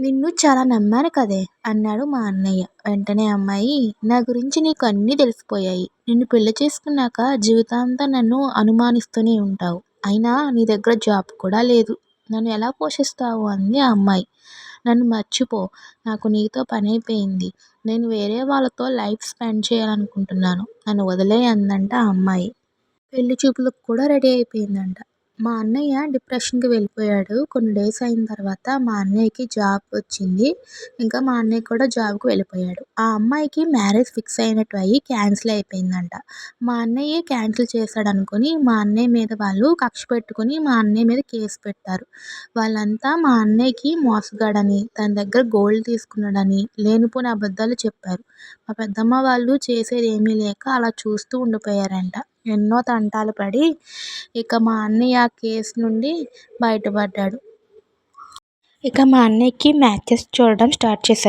నిన్ను చాలా నమ్మాను కదే అన్నాడు మా అన్నయ్య. వెంటనే అమ్మాయి నా గురించి నీకు అన్నీ తెలిసిపోయాయి. నిన్ను పెళ్ళి చేసుకున్నాక జీవితాంతం నన్ను అనుమానిస్తూనే ఉంటావు అయినా నీ దగ్గర జాబ్ కూడా లేదు. నన్ను ఎలా పోషిస్తావు అంది ఆ అమ్మాయి. నన్ను మర్చిపో. నాకు నీతో పని అయిపోయింది నేను వేరే వాళ్ళతో లైఫ్ స్పెండ్ చేయాలనుకుంటున్నాను. నన్ను వదిలెయ్ అందంట ఆ అమ్మాయి. పెళ్ళి చూపులకు కూడా రెడీ అయిపోయిందంట మా అన్నయ్య డిప్రెషన్కి వెళ్ళిపోయాడు. కొన్ని డేస్ అయిన తర్వాత మా అన్నయ్యకి జాబ్ వచ్చింది. ఇంకా మా అన్నయ్య కూడా జాబ్కి వెళ్ళిపోయాడు. ఆ అమ్మాయికి మ్యారేజ్ ఫిక్స్ అయినట్టు అయ్యి క్యాన్సిల్ అయిపోయిందంట మా అన్నయ్య క్యాన్సిల్ చేశాడు అనుకుని మా అన్నయ్య మీద వాళ్ళు కక్ష పెట్టుకుని మా అన్నయ్య మీద కేసు పెట్టారు. వాళ్ళంతా మా అన్నయ్యకి మోసగాడని, తన దగ్గర గోల్డ్ తీసుకున్నాడని లేనిపోని అబద్ధాలు చెప్పారు. మా పెద్దమ్మ వాళ్ళు చేసేది ఏమీ లేక అలా చూస్తూ ఉండిపోయారంట ఎన్నో తంటాలు పడి ఇక మా అన్నయ్య ఆ కేసు నుండి బయటపడ్డాడు. ఇక మా అన్నయ్యకి మ్యాచెస్ చూడడం స్టార్ట్ చేశారు.